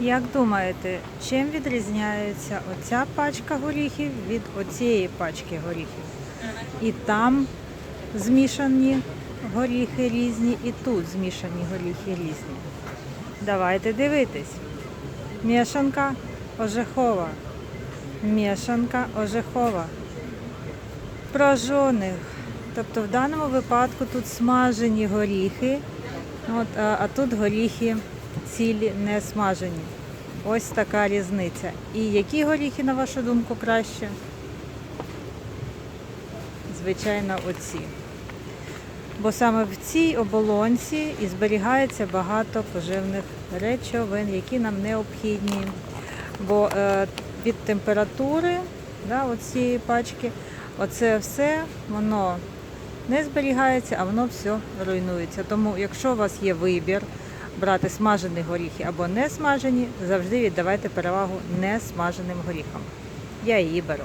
Як думаєте, чим відрізняється оця пачка горіхів від оцієї пачки горіхів? І там змішані горіхи різні, і тут змішані горіхи різні. Давайте дивитись. Мішанка ожехова. Мішанка ожехова. Прожоних. Тобто в даному випадку тут смажені горіхи, от, а, а тут горіхи цілі не смажені. Ось така різниця. І які горіхи, на вашу думку, краще? Звичайно, оці. Бо саме в цій оболонці і зберігається багато поживних речовин, які нам необхідні. Бо е, від температури да, цієї пачки, оце все воно не зберігається, а воно все руйнується. Тому, якщо у вас є вибір брати смажені горіхи або не смажені, завжди віддавайте перевагу несмаженим горіхам. Я її беру.